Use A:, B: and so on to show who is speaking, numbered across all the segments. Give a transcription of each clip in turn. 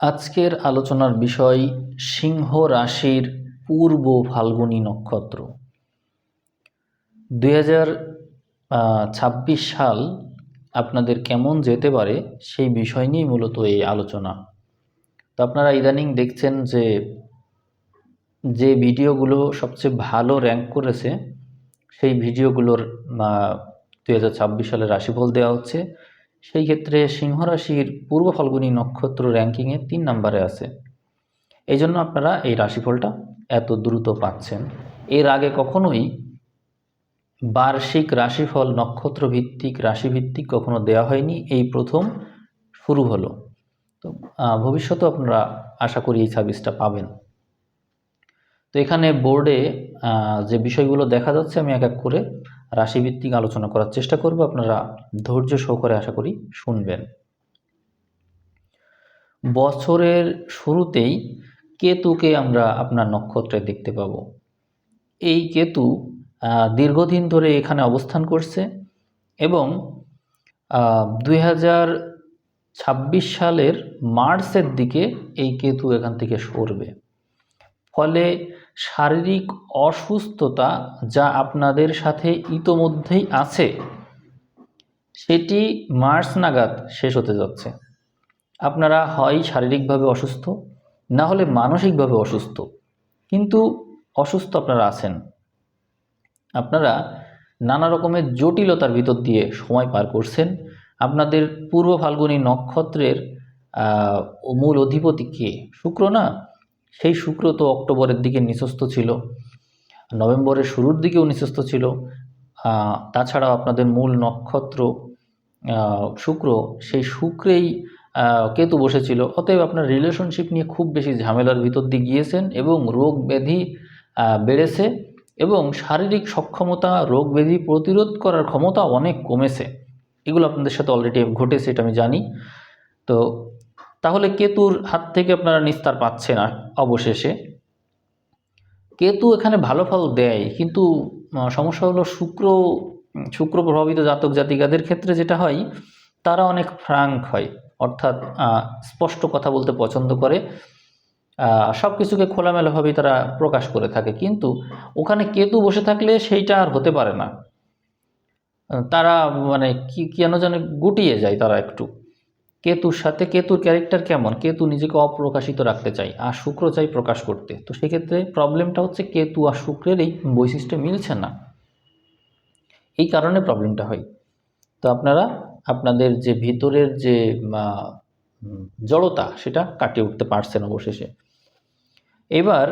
A: আজকের আলোচনার বিষয় সিংহ রাশির পূর্ব ফাল্গুনী নক্ষত্র। দুই হাজার ছাব্বিশ সাল আপনাদের কেমন যেতে পারে সেই বিষয় নিয়েই মূলত এই আলোচনা। তো আপনারা ইদানিং দেখছেন যে যে ভিডিওগুলো সবচেয়ে ভালো র্যাঙ্ক করেছে, সেই ভিডিওগুলোর দুই হাজার ছাব্বিশ সালের রাশিফল দেওয়া হচ্ছে। সেই ক্ষেত্রে সিংহ রাশির পূর্ব ফাল্গুনী নক্ষত্র র্যাঙ্কিংয়ে তিন নম্বরে আছে। এই জন্য আপনারা এই রাশিফলটা এত দ্রুত পাচ্ছেন। এর আগে কখনোই বার্ষিক রাশিফল নক্ষত্র ভিত্তিক রাশিভিত্তিক কখনো দেওয়া হয়নি। এই প্রথম শুরু হলো। তো আহ, ভবিষ্যতেও আপনারা আশা করি এই সার্ভিসটা পাবেন। তো এখানে বোর্ডে যে বিষয়গুলো দেখা যাচ্ছে আমি এক এক করে রাশিভিত্তিক আলোচনা করার চেষ্টা করব। আপনারা ধৈর্য সহকারে আশা করি শুনবেন। বছরের শুরুতেই কেতুকে আমরা আপনার নক্ষত্রে দেখতে পাব। এই কেতু দীর্ঘদিন ধরে এখানে অবস্থান করছে এবং দুই হাজার ছাব্বিশ সালের মার্চের দিকে এই কেতু এখান থেকে সরবে। ফলে শারীরিক অসুস্থতা যা আপনাদের সাথে ইতোমধ্যেই আছে, সেটি মার্চ নাগাদ শেষ হতে যাচ্ছে। আপনারা হয় শারীরিকভাবে অসুস্থ, না হলে মানসিকভাবে অসুস্থ। কিন্তু অসুস্থ আপনারা আছেন। আপনারা নানা রকমের জটিলতার ভিতর দিয়ে সময় পার করছেন। আপনাদের পূর্ব ফাল্গুনী নক্ষত্রের মূল অধিপতি কে? শুক্র না? সেই শুক্র তো অক্টোবরের দিকে নিঃস্বস্ত ছিল, নভেম্বরের শুরুর দিকেও নিঃস্বস্ত ছিল। তাছাড়াও আপনাদের মূল নক্ষত্র শুক্র, সেই শুক্রেই কেতু বসেছিল। অতএব আপনার রিলেশনশিপ নিয়ে খুব বেশি ঝামেলার ভিতর দিয়ে গিয়েছেন এবং রোগ ব্যাধি বেড়েছে এবং শারীরিক সক্ষমতা, রোগ ব্যাধি প্রতিরোধ করার ক্ষমতা অনেক কমেছে। এগুলো আপনাদের সাথে অলরেডি ঘটেছে, এটা আমি জানি। তো তাহলে কেতুর হাত থেকে আপনারা নিস্তার পাচ্ছে না অবশেষে। কেতু এখানে ভালো ফল দেয়, কিন্তু সমস্যা হলো শুক্র শুক্র প্রভাবিত জাতক জাতিকাদের ক্ষেত্রে যেটা হয়, তারা অনেক ফ্রাঙ্ক হয়, অর্থাৎ স্পষ্ট কথা বলতে পছন্দ করে সব কিছুকে খোলামেলাভাবেই তারা প্রকাশ করে থাকে। কিন্তু ওখানে কেতু বসে থাকলে সেইটা আর হতে পারে না। তারা মানে কি কেন যেন গুটিয়ে যায় তারা একটু। কেতুর সাথে কেতুর ক্যারেক্টার কেমন? কেতু নিজেকে অপ্রকাশিত রাখতে চাই আর শুক্র চাই প্রকাশ করতে। তো সেক্ষেত্রে প্রবলেমটা হচ্ছে কেতু আর শুক্রের এই বৈশিষ্ট্য মিলছে না। এই কারণে প্রবলেমটা হয়। তো আপনারা, আপনাদের যে ভিতরের যে জড়তা, সেটা কাটিয়ে উঠতে পারছেন অবশেষে। এবার,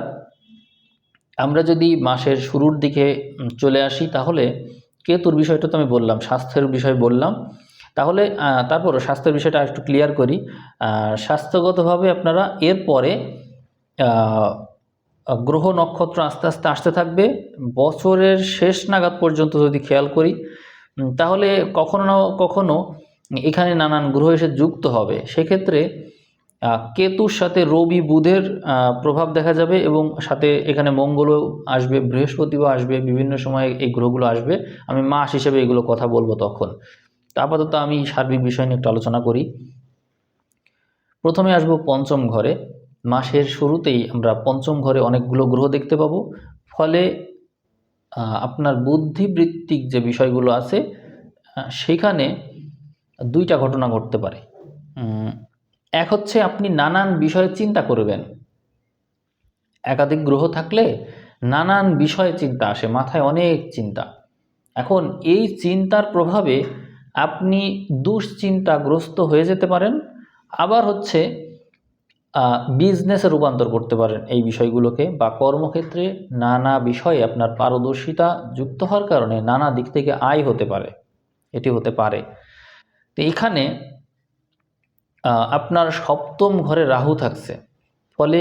A: আমরা যদি মাসের শুরুর দিকে চলে আসি, তাহলে কেতুর বিষয়টা তো আমি বললাম, স্বাস্থ্যের বিষয় বললাম। তাহলে আহ, তারপরও স্বাস্থ্যের বিষয়টা একটু ক্লিয়ার করি। স্বাস্থ্যগতভাবে আপনারা এরপরে গ্রহ নক্ষত্র আস্তে আস্তে আসতে থাকবে। বছরের শেষ নাগাদ পর্যন্ত যদি খেয়াল করি তাহলে কখনো না কখনো এখানে নানান গ্রহ এসে যুক্ত হবে। সেক্ষেত্রে কেতুর সাথে রবি বুধের প্রভাব দেখা যাবে এবং সাথে এখানে মঙ্গলও আসবে বৃহস্পতিও আসবে বিভিন্ন সময় এই গ্রহগুলো আসবে। আমি মাস হিসেবে এগুলো কথা বলব তখন। তা আপাতত আমি সার্বিক বিষয় নিয়ে একটু আলোচনা করি। প্রথমে আসব পঞ্চম ঘরে। মাসের শুরুতেই আমরা পঞ্চম ঘরে অনেকগুলো গ্রহ দেখতে পাবো। ফলে আপনার বুদ্ধিবৃত্তিক যে বিষয়গুলো আছে সেখানে দুইটা ঘটনা ঘটতে পারে। এক হচ্ছে আপনি নানান বিষয়ে চিন্তা করবেন। একাধিক গ্রহ থাকলে নানান বিষয়ে চিন্তা আসে, মাথায় অনেক চিন্তা। এখন এই চিন্তার প্রভাবে আপনি দুশ্চিন্তাগ্রস্ত হয়ে যেতে পারেন, আবার হচ্ছে বিজনেসে রূপান্তর করতে পারেন এই বিষয়গুলোকে বা কর্মক্ষেত্রে নানা বিষয়ে আপনার পারদর্শিতা যুক্ত হওয়ার কারণে নানা দিক থেকে আয় হতে পারে, এটি হতে পারে। তো এখানে আপনার সপ্তম ঘরে রাহু থাকছে, ফলে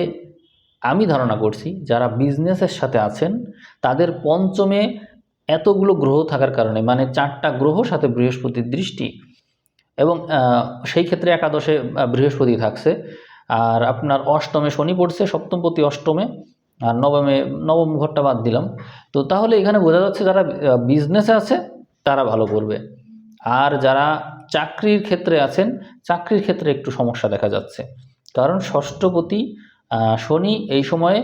A: আমি ধারণা করছি যারা বিজনেসের সাথে আছেন, তাদের পঞ্চমে এতগুলো গ্রহ থাকার কারণে মানে চারটা গ্রহ সাথে বৃহস্পতির দৃষ্টি এবং সেই ক্ষেত্রে একাদশে বৃহস্পতি থাকছে। আর আপনার অষ্টমে শনি পড়ছে, সপ্তমপতি অষ্টমে, আর নবমে, নবম ঘরটা বাদ দিলাম। তো তাহলে এখানে বোঝা যাচ্ছে যারা বিজনেসে আছে, তারা ভালো করবে। আর যারা চাকরির ক্ষেত্রে আছেন, চাকরির ক্ষেত্রে একটু সমস্যা দেখা যাচ্ছে। কারণ ষষ্ঠপতি শনি এই সময়ে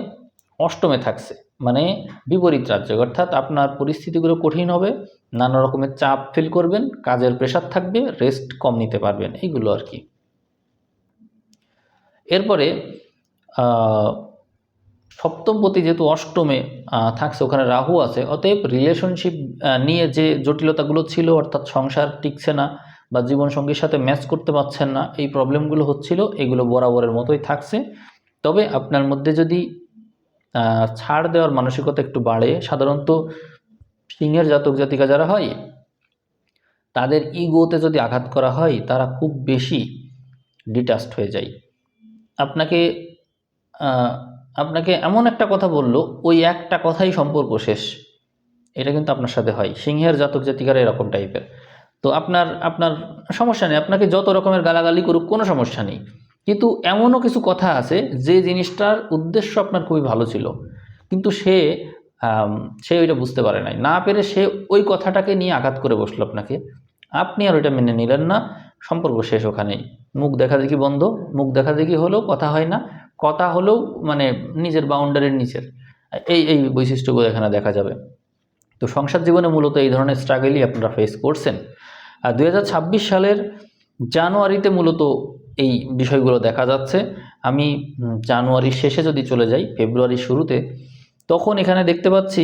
A: অষ্টমে থাকছে। মানে বিপরীত রাজ্য। অর্থাৎ আপনার পরিস্থিতিগুলো কঠিন হবে, নানা রকমের চাপ ফিল করবেন, কাজের প্রেশার থাকবে রেস্ট কম নিতে পারবেন, এইগুলো আর কি। এরপরে সপ্তমপতি যেহেতু অষ্টমে থাকছে, ওখানে রাহু আছে, অতএব রিলেশনশিপ নিয়ে যে জটিলতাগুলো ছিল, অর্থাৎ সংসার টিকছে না বা জীবনসঙ্গীর সাথে ম্যাচ করতে পারছেন না, এই প্রবলেমগুলো হচ্ছিল, এগুলো বরাবরের মতোই থাকছে। তবে আপনার মধ্যে যদি ছাড় দেওয়ার মানসিকতা একটু বাড়ে। সাধারণত সিংহের জাতক জাতিকা যারা হয়, তাদের ইগোতে যদি আঘাত করা হয়, তারা খুব বেশি ডিটাচড হয়ে যায়। আপনাকে আপনাকে এমন একটা কথা বলল, ওই একটা কথাই সম্পর্ক শেষ। এটা কিন্তু আপনার সাথে হয়। সিংহের জাতক জাতিকারা এরকম টাইপের তো আপনার আপনার সমস্যা নেই। আপনাকে যত রকমের গালাগালি করুক, কোনো সমস্যা নেই। কিন্তু এমনও কিছু কথা আছে যে জিনিসটার উদ্দেশ্য আপনার খুবই ভালো ছিল। কিন্তু সে সে ওইটা বুঝতে পারে নাই। না পেরে সে ওই কথাটাকে নিয়ে আঘাত করে বসল আপনাকে। আপনি আর ওইটা মেনে নিলেন না। সম্পর্ক শেষ ওখানেই। মুখ দেখা দেখি বন্ধ। মুখ দেখা দেখি হলেও কথা হয় না। কথা হলেও মানে নিজের বাউন্ডারির নিচের। এই এই বৈশিষ্ট্যগুলো এখানে দেখা যাবে। তো সংসার জীবনে মূলত এই ধরনের স্ট্রাগলই আপনারা ফেস করছেন। আর দু হাজার ছাব্বিশ সালের জানুয়ারিতে মূলত এই বিষয়গুলো দেখা যাচ্ছে। আমি জানুয়ারির শেষে যদি চলে যাই, ফেব্রুয়ারির শুরুতে, তখন এখানে দেখতে পাচ্ছি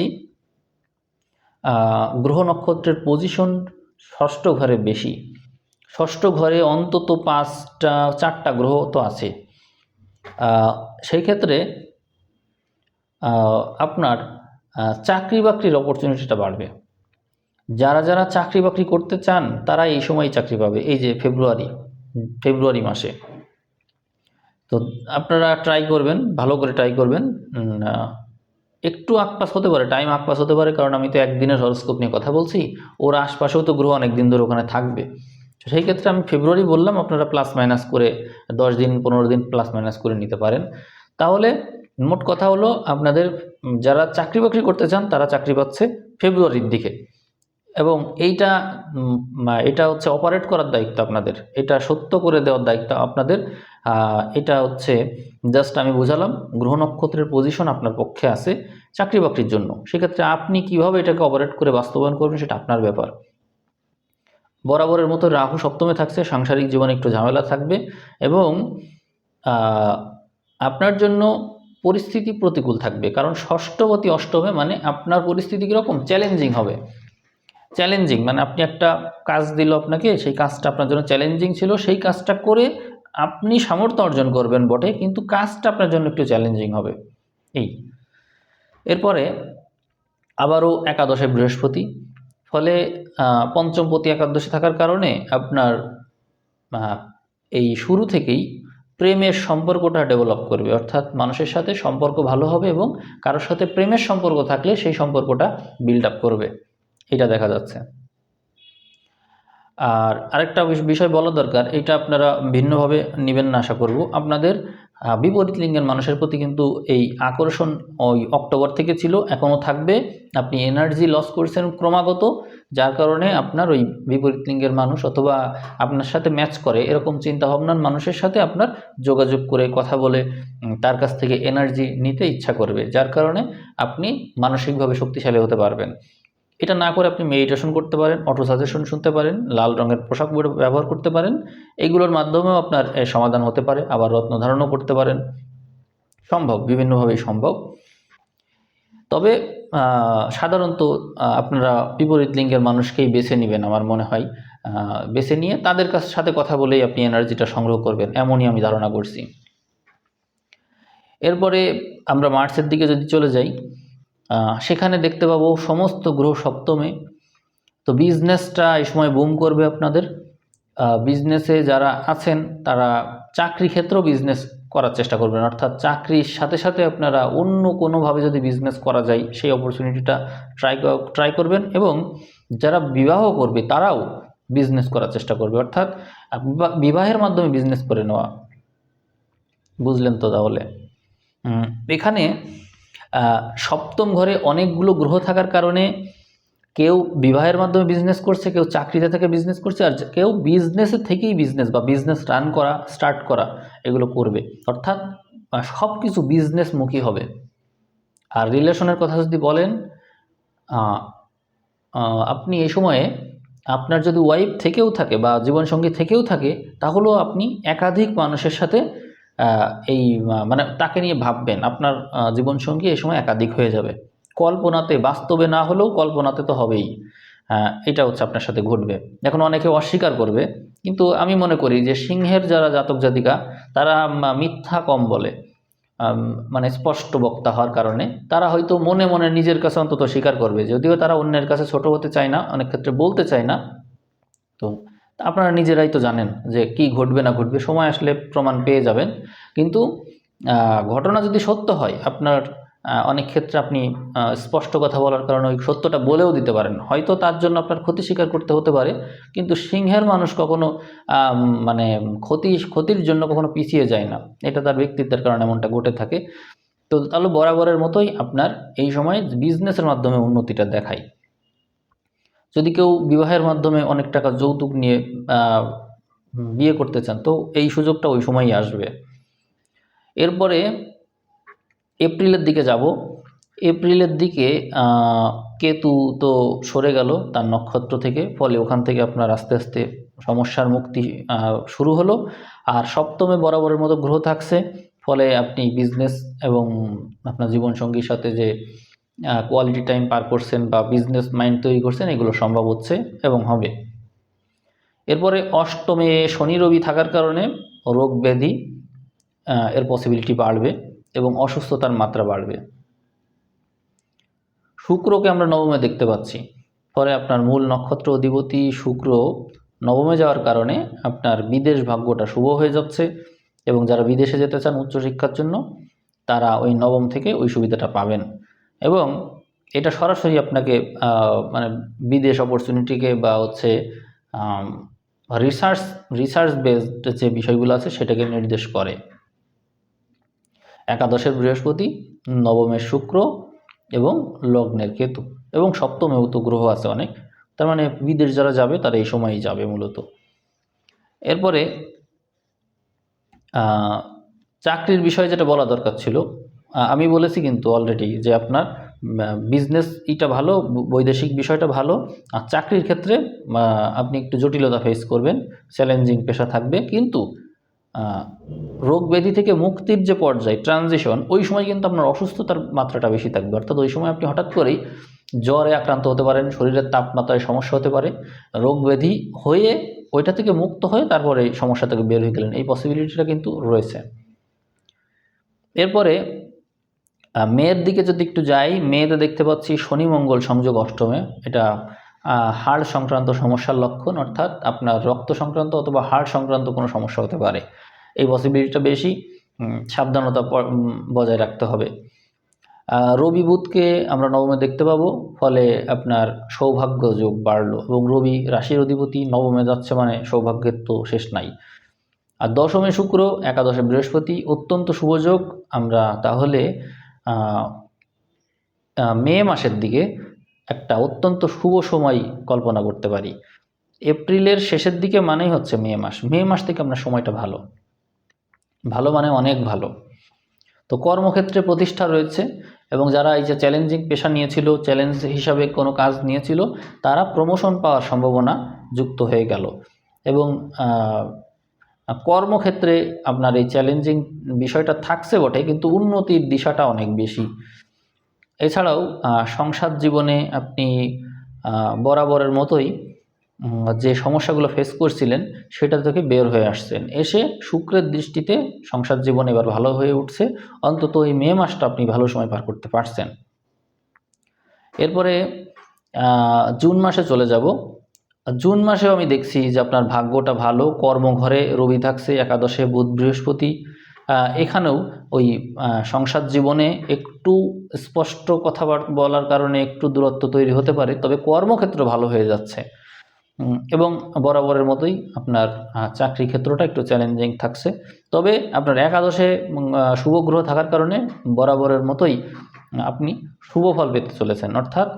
A: গ্রহ নক্ষত্রের পজিশন ষষ্ঠ ঘরে বেশি। ষষ্ঠ ঘরে অন্তত পাঁচটা, চারটা গ্রহ তো আছে। সেই ক্ষেত্রে আপনার চাকরি বাকরির অপরচুনিটিটা বাড়বে। যারা যারা চাকরি বাকরি করতে চান, তারা এই সময় চাকরি পাবে। এই যে ফেব্রুয়ারি ফেব্রুয়ারি মাসে। তো আপনারা ট্রাই করবেন, ভালো করে ট্রাই করবেন। একটু আকপাস হতে পারে টাইম আকপাস হতে পারে, কারণ আমি তো একদিনের হরস্কোপ নিয়ে কথা বলছি, ওর আশপাশেও তো গ্রহ অনেক দিন ধরে ওখানে থাকবে। তো সেই ক্ষেত্রে আমি ফেব্রুয়ারি বললাম, আপনারা প্লাস মাইনাস করে দশ দিন, পনেরো দিন প্লাস মাইনাস করে নিতে পারেন। তাহলে মোট কথা হলো, আপনাদের যারা চাকরি বাকরি করতে চান, তারা চাকরি পাচ্ছে ফেব্রুয়ারির দিকে। এবং এইটা এটা হচ্ছে অপারেট করার দায়িত্ব আপনাদের। এটা সত্য করে দেওয়ার দায়িত্ব আপনাদের। এটা হচ্ছে জাস্ট আমি বুঝালাম, গ্রহ নক্ষত্রের পজিশন আপনার পক্ষে আছে চাকরি বাকরির জন্য। সেক্ষেত্রে আপনি কীভাবে এটাকে অপারেট করে বাস্তবায়ন করবেন সেটা আপনার ব্যাপার। বরাবরের মতো রাহু সপ্তমে থাকছে, সাংসারিক জীবনে একটু ঝামেলা থাকবে এবং আপনার জন্য পরিস্থিতি প্রতিকূল থাকবে। কারণ ষষ্ঠপতি অষ্টমে মানে আপনার পরিস্থিতি কীরকম? চ্যালেঞ্জিং হবে। চ্যালেঞ্জিং মানে আপনি একটা কাজ দিল আপনাকে, সেই কাজটা আপনার জন্য চ্যালেঞ্জিং ছিল, সেই কাজটা করে আপনি সামর্থ্য অর্জন করবেন বটে, কিন্তু কাজটা আপনার জন্য একটু চ্যালেঞ্জিং হবে। এই। এরপরে আবারও একাদশে বৃহস্পতি, ফলে পঞ্চমপতি একাদশে থাকার কারণে আপনার এই শুরু থেকেই প্রেমের সম্পর্কটা ডেভেলপ করবে, অর্থাৎ মানুষের সাথে সম্পর্ক ভালো হবে এবং কারোর সাথে প্রেমের সম্পর্ক থাকলে সেই সম্পর্কটা বিল্ড আপ করবে। এটা দেখা যাচ্ছে। আর আরেকটা বিষয় বলা দরকার, এটা আপনারা ভিন্নভাবে নেবেন না, আশা করব। আপনাদের বিপরীত লিঙ্গের মানুষের প্রতি কিন্তু এই আকর্ষণ ওই অক্টোবর থেকে ছিল এখনও থাকবে। আপনি এনার্জি লস করছেন ক্রমাগত, যার কারণে আপনার ওই বিপরীত লিঙ্গের মানুষ অথবা আপনার সাথে ম্যাচ করে, এরকম চিন্তা ভাবনার মানুষের সাথে আপনার যোগাযোগ করে কথা বলে তার কাছ থেকে এনার্জি নিতে ইচ্ছা করবে, যার কারণে আপনি মানসিকভাবে শক্তিশালী হতে পারবেন। এটা না করে আপনি মেডিটেশন করতে পারেন অটো সাজেশন শুনতে পারেন, লাল রঙের পোশাক ব্যবহার করতে পারেন। এইগুলোর মাধ্যমেও আপনার সমাধান হতে পারে, আবার রত্ন ধারণও করতে পারেন। সম্ভব, বিভিন্নভাবেই সম্ভব। তবে সাধারণত আপনারা বিপরীত লিঙ্গের মানুষকেই বেছে নেবেন আমার মনে হয়। বেছে নিয়ে তাদের কাছ সাথে কথা বলেই আপনি এনার্জিটা সংগ্রহ করবেন, এমনই আমি ধারণা করছি। এরপরে আমরা মার্চের দিকে যদি চলে যাই সেখানে দেখতে পাবো সমস্ত গ্রহ সপ্তমে। তো বিজনেসটা এই সময় বুম করবে আপনাদের। বিজনেসে যারা আছেন, তারা চাকরি ক্ষেত্রেও বিজনেস করার চেষ্টা করবেন। অর্থাৎ চাকরির সাথে সাথে আপনারা অন্য কোনোভাবে যদি বিজনেস করা যায়, সেই অপরচুনিটিটা ট্রাই ট্রাই করবেন এবং যারা বিবাহ করবে, তারাও বিজনেস করার চেষ্টা করবে। অর্থাৎ বিবাহের মাধ্যমে বিজনেস করে নেওয়া। বুঝলেন তো তাহলে? এখানে সপ্তম ঘরে অনেকগুলো গ্রহ থাকার কারণে কেউ বিবাহের মাধ্যমে বিজনেস করছে, কেউ চাকরিতে থেকে বিজনেস করছে, আর কেউ বিজনেসের থেকেই বিজনেস বা বিজনেস রান করা স্টার্ট করা এগুলো করবে। অর্থাৎ সব কিছু বিজনেসমুখী হবে। আর রিলেশনের কথা যদি বলেন আপনি এই সময়ে আপনার যদি ওয়াইফ থেকেও থাকে বা জীবনসঙ্গী থেকেও থাকে, তাহলেও আপনি একাধিক মানুষের সাথে এই মানে তাকে নিয়ে ভাববেন, আপনার জীবনসঙ্গী এই সময় একাধিক হয়ে যাবে। কল্পনাতে বাস্তবে না হলেও কল্পনাতে তো হবেই। এটা হচ্ছে আপনার সাথে ঘটবে। এখন অনেকে অস্বীকার করবে, কিন্তু আমি মনে করি যে সিংহের যারা জাতক জাতিকা, তারা মিথ্যা কম বলে। মানে স্পষ্ট বক্তা হওয়ার কারণে তারা হয়তো মনে মনে নিজের কাছে অন্তত স্বীকার করবে, যদিও তারা অন্যের কাছে ছোট হতে চায় না, অনেক ক্ষেত্রে বলতে চায় না। আপনারা নিজেরাই তো জানেন যে কি ঘটবে না ঘটবে, সময় আসলে প্রমাণ পেয়ে যাবেন। কিন্তু ঘটনা যদি সত্য হয়, আপনার অনেক ক্ষেত্রে আপনি স্পষ্ট কথা বলার কারণে ওই সত্যটা বলেও দিতে পারেন। হয়তো তার জন্য আপনার ক্ষতি স্বীকার করতে হতে পারে, কিন্তু সিংহের মানুষ কখনো মানে ক্ষতি, ক্ষতির জন্য কখনো পিছিয়ে যায় না। এটা তার ব্যক্তিত্বের কারণে এমনটা ঘটে থাকে। তো তাহলে বরাবরের মতোই আপনার এই সময় বিজনেসের মাধ্যমে উন্নতিটা দেখায়। যদি কেউ বিবাহের মাধ্যমে অনেক টাকা যৌতুক নিয়ে বিয়ে করতে চান, তো এই সুযোগটা ওই সময়ই আসবে। এরপরে এপ্রিলের দিকে যাব। এপ্রিলের দিকে কেতু তো সরে গেল তার নক্ষত্র থেকে, ফলে ওখান থেকে আপনার আস্তে আস্তে সমস্যার মুক্তি শুরু হলো। আর সপ্তমে বরাবরের মতো গ্রহ থাকছে, ফলে আপনি বিজনেস এবং আপনার জীবনসঙ্গীর সাথে যে কোয়ালিটি টাইম পার করছেন বা বিজনেস মাইন্ড তৈরি করছেন, এগুলো সম্ভব হচ্ছে এবং হবে। এরপরে অষ্টমে শনি রবি থাকার কারণে রোগ ব্যাধি এর পসিবিলিটি বাড়বে এবং অসুস্থতার মাত্রা বাড়বে। শুক্রকে আমরা নবমে দেখতে পাচ্ছি। ফলে আপনার মূল নক্ষত্র অধিপতি শুক্র নবমে যাওয়ার কারণে আপনার বিদেশ ভাগ্যটা শুভ হয়ে যাচ্ছে এবং যারা বিদেশে যেতে চান উচ্চশিক্ষার জন্য, তারা ওই নবম থেকে ওই সুবিধাটা পাবেন। এবং এটা সরাসরি আপনাকে মানে বিদেশ অপরচুনিটিকে বা হচ্ছে রিসার্চ রিসার্চ বেসড যে বিষয়গুলো আছে সেটাকে নির্দেশ করে। একাদশের বৃহস্পতি, নবমের শুক্র এবং লগ্নের কেতু এবং সপ্তমেও তো গ্রহ আছে অনেক। তার মানে বিদেশ যারা যাবে তারা এই সময়ই যাবে মূলত। এরপরে চাকরির বিষয়ে যেটা বলা দরকার ছিল আমি বলেছি কিন্তু অলরেডি যে আপনার বিজনেস ইটা ভালো, বৈদেশিক বিষয়টা ভালো, আর চাকরির ক্ষেত্রে আপনি একটু জটিলতা ফেস করবেন চ্যালেঞ্জিং পেশা থাকবে, কিন্তু রোগ ব্যাধি থেকে মুক্তির যে পর্যায় ট্রানজিশন ওই সময় কিন্তু আপনার অসুস্থতার মাত্রাটা বেশি থাকবে। অর্থাৎ ওই সময় আপনি হঠাৎ করেই জ্বরে আক্রান্ত হতে পারেন, শরীরের তাপমাত্রায় সমস্যা হতে পারে, রোগ ব্যাধি হয়ে ওইটা থেকে মুক্ত হয়ে তারপরে এই সমস্যা থেকে বের হয়ে গেলেন। এই পসিবিলিটিটা কিন্তু রয়েছে। এরপরে মেয়ের দিকে যদি একটু যাই, মেয়েতে দেখতে পাচ্ছি শনি মঙ্গল সংযোগ অষ্টমে। এটা হাড় সংক্রান্ত সমস্যার লক্ষণ, অর্থাৎ আপনার রক্ত সংক্রান্ত অথবা হাড় সংক্রান্ত কোনো সমস্যা হতে পারে। এই পসিবিলিটিটা বেশি সাবধানতা বজায় রাখতে হবে। রবি বুধকে আমরা নবমে দেখতে পাবো, ফলে আপনার সৌভাগ্য যোগ বাড়লো এবং রবি রাশির অধিপতি নবমে যাচ্ছে মানে সৌভাগ্যের তো শেষ নাই। আর দশমে শুক্র, একাদশে বৃহস্পতি, অত্যন্ত শুভযোগ আমরা তাহলে মে মাসের দিকে একটা অত্যন্ত শুভ সময় কল্পনা করতে পারি। এপ্রিলের শেষের দিকে মানেই হচ্ছে মে মাস। মে মাস থেকে আপনার সময়টা ভালো। ভালো মানে অনেক ভালো। তো কর্মক্ষেত্রে প্রতিষ্ঠা রয়েছে এবং যারা এই যে চ্যালেঞ্জিং পেশা নিয়েছিল চ্যালেঞ্জ হিসাবে কোনো কাজ নিয়েছিল, তারা প্রমোশন পাওয়ার সম্ভাবনা যুক্ত হয়ে গেল। এবং কর্মক্ষেত্রে আপনার এই চ্যালেঞ্জিং বিষয়টা থাকছে বটে, কিন্তু উন্নতির দিশাটা অনেক বেশি। এছাড়াও সংসার জীবনে আপনি বরাবরের মতোই যে সমস্যাগুলো ফেস করছিলেন, সেটা থেকে বের হয়ে আসছেন। এসে শুক্রের দৃষ্টিতে সংসার জীবন এবার ভালো হয়ে উঠছে। অন্তত এই মে মাসটা আপনি ভালো সময় পার করতে পারছেন। এরপরে জুন মাসে চলে যাব। জুন মাসেও আমি দেখছি যে আপনার ভাগ্যটা ভালো, কর্মঘরে রবি থাকছে, একাদশে বুধ বৃহস্পতি। এখানেও ওই সংসার জীবনে একটু স্পষ্ট কথা বলার কারণে একটু দূরত্ব তৈরি হতে পারে, তবে কর্মক্ষেত্র ভালো হয়ে যাচ্ছে। এবং বরাবরের মতোই আপনার চাকরি ক্ষেত্রটা একটু চ্যালেঞ্জিং থাকছে। তবে আপনার একাদশে শুভ গ্রহ থাকার কারণে বরাবরের মতোই আপনি শুভ ফল পেতে চলেছেন। অর্থাৎ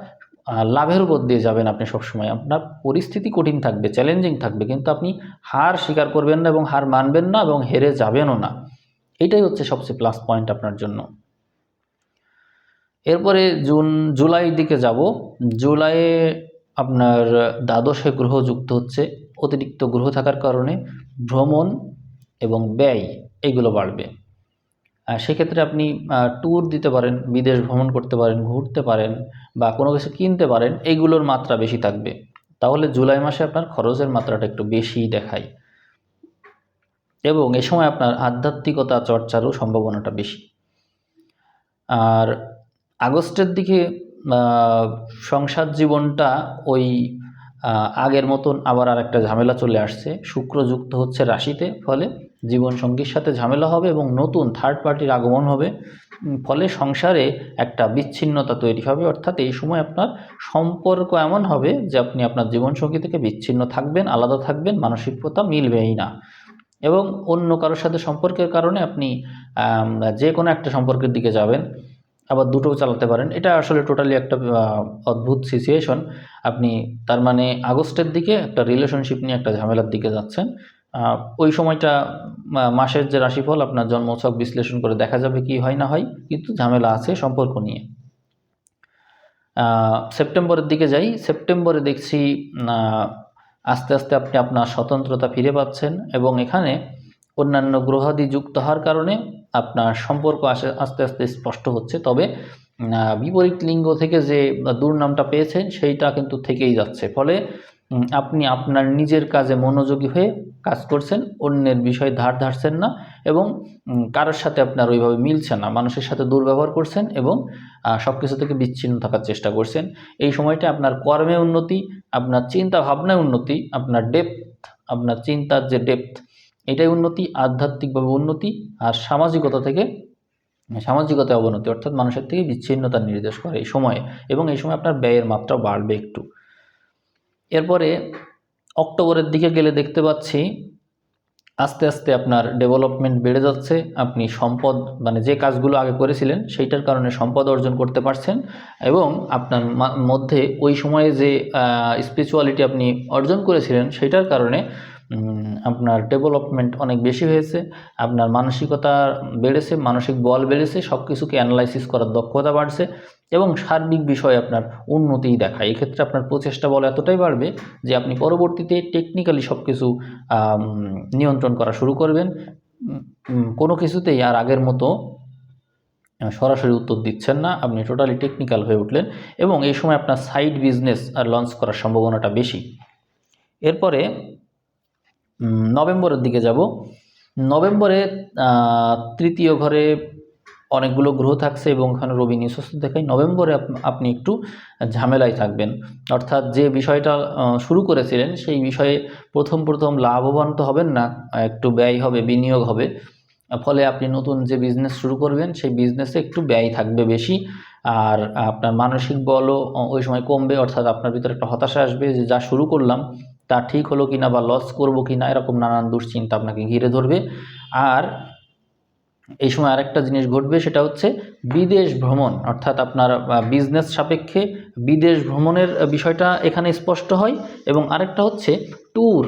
A: লাভের উপর দিয়ে যাবেন আপনি সবসময়। আপনার পরিস্থিতি কঠিন থাকবে চ্যালেঞ্জিং থাকবে, কিন্তু আপনি হার স্বীকার করবেন না এবং হার মানবেন না এবং হেরে যাবেনও না। এটাই হচ্ছে সবচেয়ে প্লাস পয়েন্ট আপনার জন্য। এরপরে জুন জুলাইয়ের দিকে যাব। জুলাইয়ে আপনার দ্বাদশে গ্রহ যুক্ত হচ্ছে। অতিরিক্ত গ্রহ থাকার কারণে ভ্রমণ এবং ব্যয় এগুলো বাড়বে। সেক্ষেত্রে আপনি ট্যুর দিতে পারেন, বিদেশ ভ্রমণ করতে পারেন, ঘুরতে পারেন বা কোনো কিছু কিনতে পারেন এইগুলোর মাত্রা বেশি থাকবে। তাহলে জুলাই মাসে আপনার খরচের মাত্রাটা একটু বেশিই দেখায়। এবং এ সময় আপনার আধ্যাত্মিকতা চর্চারও সম্ভাবনাটা বেশি। আর আগস্টের দিকে সংসার জীবনটা ওই আগের মতন আবার আর একটা ঝামেলা চলে আসছে। শুক্র যুক্ত হচ্ছে রাশিতে, ফলে জীবন সঙ্গীর সাথে ঝামেলা হবে এবং নতুন থার্ড পার্টির আগমন হবে। ফলে সংসারে একটা বিচ্ছিন্নতা তৈরি হবে। অর্থাৎ এই সময় আপনার সম্পর্ক এমন হবে যে আপনি আপনার জীবনসঙ্গী থেকে বিচ্ছিন্ন থাকবেন, আলাদা থাকবেন, মানসিকতা মিলবেই না। এবং অন্য কারোর সাথে সম্পর্কের কারণে আপনি যে কোনো একটা সম্পর্কের দিকে যাবেন, আবার দুটোও চালাতে পারেন। এটা আসলে টোটালি একটা অদ্ভুত সিচুয়েশন আপনি তার মানে আগস্টের দিকে একটা রিলেশনশিপ নিয়ে একটা ঝামেলার দিকে যাচ্ছেন। ওই সময়টা মাসের যে রাশিফল, আপনার জন্মছক বিশ্লেষণ করে দেখা যাবে কি হয় না হয়, কিন্তু ঝামেলা আছে সম্পর্ক নিয়ে। সেপ্টেম্বরের দিকে যাই, সেপ্টেম্বরে দেখছি আস্তে আস্তে আপনি আপনার স্বতন্ত্রতা ফিরে পাচ্ছেন এবং এখানে অন্যান্য গ্রহাদি যুক্ত হওয়ার কারণে আপনার সম্পর্ক আসে, আস্তে আস্তে স্পষ্ট হচ্ছে। তবে বিপরীত লিঙ্গ থেকে যে দুর্নামটা পেয়েছেন, সেইটা কিন্তু থেকেই যাচ্ছে। ফলে আপনি আপনার নিজের কাজে মনোযোগী হয়ে কাজ করছেন, অন্যের বিষয়ে ধার ধারছেন না এবং কারোর সাথে আপনার ওইভাবে মিলছে না, মানুষের সাথে দুর্ব্যবহার করছেন এবং সব কিছু থেকে বিচ্ছিন্ন থাকার চেষ্টা করছেন। এই সময়টা আপনার কর্মে উন্নতি, আপনার চিন্তা ভাবনায় উন্নতি, আপনার ডেপথ আপনার চিন্তার যে ডেপথ এটাই উন্নতি, আধ্যাত্মিকভাবে উন্নতি আর সামাজিকতা থেকে, সামাজিকতায় অবনতি, অর্থাৎ মানুষের থেকে বিচ্ছিন্নতা নির্দেশ করে এই সময়ে এবং এই সময় আপনার ব্যয়ের মাত্রা বাড়বে একটু। এরপরে অক্টোবরের দিকে গেলে দেখতে পাচ্ছি আস্তে আস্তে আপনার ডেভেলপমেন্ট বেড়ে যাচ্ছে। আপনি সম্পদ মানে যে কাজগুলো আগে করেছিলেন সেইটার কারণে সম্পদ অর্জন করতে পারছেন এবং আপনার মধ্যে ওই সময়ে যে স্পিরিচুয়ালিটি আপনি অর্জন করেছিলেন সেইটার কারণে আপনার ডেভেলপমেন্ট অনেক বেশি হয়েছে, আপনার মানসিকতা বেড়েছে, মানসিক বল বেড়েছে সব কিছুকে অ্যানালাইসিস করার দক্ষতা বাড়ছে এবং সার্বিক বিষয়ে আপনার উন্নতিই দেখায়। এক্ষেত্রে আপনার প্রচেষ্টা বল এতটাই বাড়বে যে আপনি পরবর্তীতে টেকনিক্যালি সব কিছু নিয়ন্ত্রণ করা শুরু করবেন। কোনো কিছুতেই আর আগের মতো সরাসরি উত্তর দিচ্ছেন না। আপনি টোটালি টেকনিক্যাল হয়ে উঠলেন এবং এই সময় আপনার সাইড বিজনেস আর লঞ্চ করার সম্ভাবনাটা বেশি। এরপরে নভেম্বরের দিকে যাব। নভেম্বরে তৃতীয় ঘরে অনেকগুলো গ্রহ থাকছে এবং ওখানে রবি নিঃস্বস্ত দেখায়। নভেম্বরে আপ- আপনি একটু ঝামেলায় থাকবেন। অর্থাৎ যে বিষয়টা শুরু করেছিলেন, সেই বিষয়ে প্রথম প্রথম লাভবান তো হবেন না, একটু ব্যয় হবে, বিনিয়োগ হবে। ফলে আপনি নতুন যে বিজনেস শুরু করবেন, সেই বিজনেসে একটু ব্যয় থাকবে বেশি। আর আপনার মানসিক বলও ওই সময় কমবে, অর্থাৎ আপনার ভিতরে একটা হতাশা আসবে যে যা শুরু করলাম তা ঠিক হলো কিনা বা লস করব কিনা এরকম নানান দুশ্চিন্তা আপনাকে ঘিরে ধরবে। আর এই সময় আরেকটা জিনিস ঘটবে, সেটা হচ্ছে বিদেশ ভ্রমণ, অর্থাৎ আপনার বিজনেস সাপেক্ষে বিদেশ ভ্রমণের বিষয়টা এখানে স্পষ্ট হয়। এবং আরেকটা হচ্ছে ট্যুর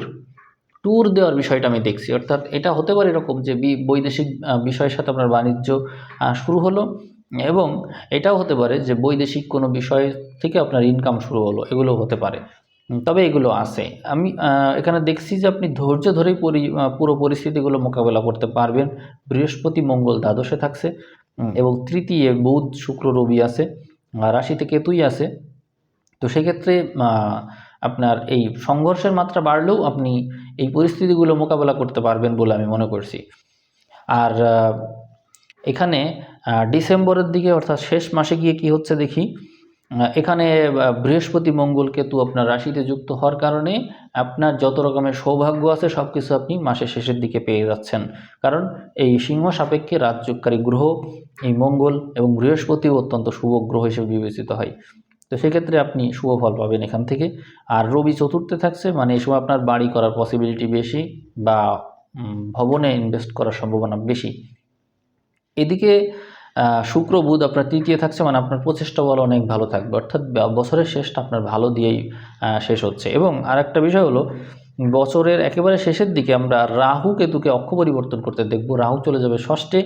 A: ট্যুর দেওয়ার বিষয়টা আমি দেখছি। অর্থাৎ এটা হতে পারে এরকম যে বৈদেশিক বিষয়ের সাথে আপনার বাণিজ্য শুরু হলো। এবং এটাও হতে পারে যে বৈদেশিক কোনো বিষয় থেকে আপনার ইনকাম শুরু হলো এগুলো হতে পারে। তবে এগুলো আছে। আমি এখানে দেখছি যে আপনি ধৈর্য ধরেই পরি পুরো পরিস্থিতিগুলো মোকাবেলা করতে পারবেন। বৃহস্পতি, মঙ্গল, দ্বাদশে থাকছে এবং তৃতীয় বুধ, শুক্র, রবি আছে রাশিতে কেতুই আছে। তো সেক্ষেত্রে আপনার এই সংঘর্ষের মাত্রা বাড়লেও আপনি এই পরিস্থিতিগুলো মোকাবেলা করতে পারবেন বলে আমি মনে করছি। আর এখানে ডিসেম্বরের দিকে অর্থাৎ শেষ মাসে গিয়ে কি হচ্ছে দেখি এখানে বৃহস্পতি মঙ্গল কেতু আপনার রাশিতে যুক্ত হওয়ার কারণে আপনার যত রকমের সৌভাগ্য আছে সব কিছু আপনি মাসের শেষের দিকে পেয়ে যাচ্ছেন। কারণ এই সিংহ সাপেক্ষে রাজযোগকারী গ্রহ, এই মঙ্গল এবং বৃহস্পতিও অত্যন্ত শুভ গ্রহ হিসেবে বিবেচিত হয়। তো সেক্ষেত্রে আপনি শুভ ফল পাবেন এখান থেকে। আর রবি চতুর্থে থাকছে মানে এই সময় আপনার বাড়ি করার পসিবিলিটি বেশি বা ভবনে ইনভেস্ট করার সম্ভাবনা বেশি। এদিকে শুক্র, বুধ আপনার তৃতীয় থাকছে মানে আপনার প্রচেষ্টা বল অনেক ভালো থাকবে। অর্থাৎ বছরের শেষটা আপনার ভালো দিয়েই শেষ হচ্ছে। এবং আরেকটা বিষয় হলো, বছরের একেবারে শেষের দিকে আমরা রাহু কেতুকে অক্ষ পরিবর্তন করতে দেখব। রাহু চলে যাবে ষষ্ঠে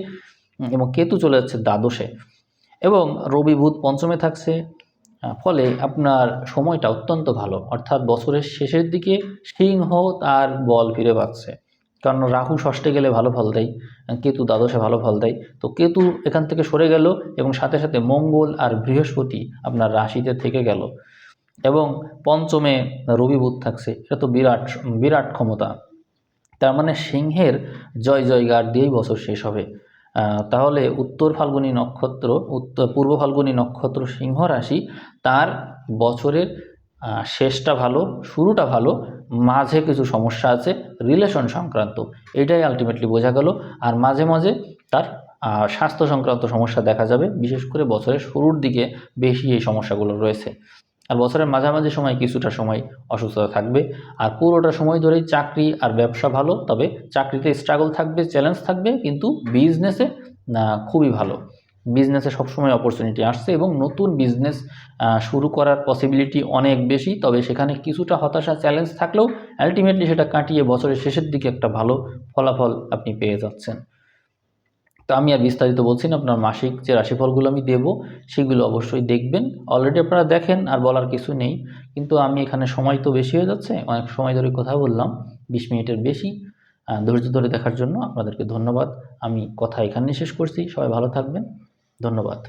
A: এবং কেতু চলে যাচ্ছে দ্বাদশে। এবং রবি, বুধ পঞ্চমে থাকছে ফলে আপনার সময়টা অত্যন্ত ভালো। অর্থাৎ বছরের শেষের দিকে সিংহ তার বল ফিরে পাচ্ছে। কারণ রাহু ষষ্ঠে গেলে ভালো ফল দেয়, কেতু দ্বাদশে ভালো ফল দেয়। তো কেতু এখান থেকে সরে গেল এবং সাথে সাথে মঙ্গল আর বৃহস্পতি আপনার রাশিতে থেকে গেল। এবং পঞ্চমে রবি বুধ থাকছে, এটা তো বিরাট বিরাট ক্ষমতা। তার মানে সিংহের জয় জয়গার দিয়েই বছর শেষ হবে। তাহলে উত্তর ফাল্গুনী নক্ষত্র, উত্তর পূর্ব ফাল্গুনী নক্ষত্র সিংহ রাশি তার বছরের শেষটা ভালো, শুরুটা ভালো, মাঝে কিছু সমস্যা আছে রিলেশন সংক্রান্ত, এটাই আলটিমেটলি বোঝা গেল। আর মাঝে মাঝে তার স্বাস্থ্য সংক্রান্ত সমস্যা দেখা যাবে, বিশেষ করে বছরের শুরুর দিকে বেশি এই সমস্যাগুলো রয়েছে। আর বছরের মাঝামাঝি সময় কিছুটা সময় অসুস্থতা থাকবে। আর পুরোটা সময় ধরেই চাকরি আর ব্যবসা ভালো, তবে চাকরিতে স্ট্রাগল থাকবে চ্যালেঞ্জ থাকবে, কিন্তু বিজনেসে খুবই ভালো। বিজনেসে সবসময় অপরচুনিটি আসছে এবং নতুন বিজনেস শুরু করার পসিবিলিটি অনেক বেশি। তবে সেখানে কিছুটা হতাশা চ্যালেঞ্জ থাকলেও আলটিমেটলি সেটা কাটিয়ে বছরের শেষের দিকে একটা ভালো ফলাফল আপনি পেয়ে যাচ্ছেন। তো আমি আর বিস্তারিত বলছি না, আপনার মাসিক যে রাশিফলগুলো আমি দেব, সেগুলো অবশ্যই দেখবেন। অলরেডি আপনারা দেখেন, আর বলার কিছু নেই। কিন্তু আমি এখানে সময় তো বেশি হয়ে যাচ্ছে, অনেক সময় ধরে কথা বললাম, বিশ মিনিটের বেশি। ধৈর্য ধরে দেখার জন্য আপনাদেরকে ধন্যবাদ। আমি কথা এখানে শেষ করছি, সবাই ভালো থাকবেন। ধন্যবাদ।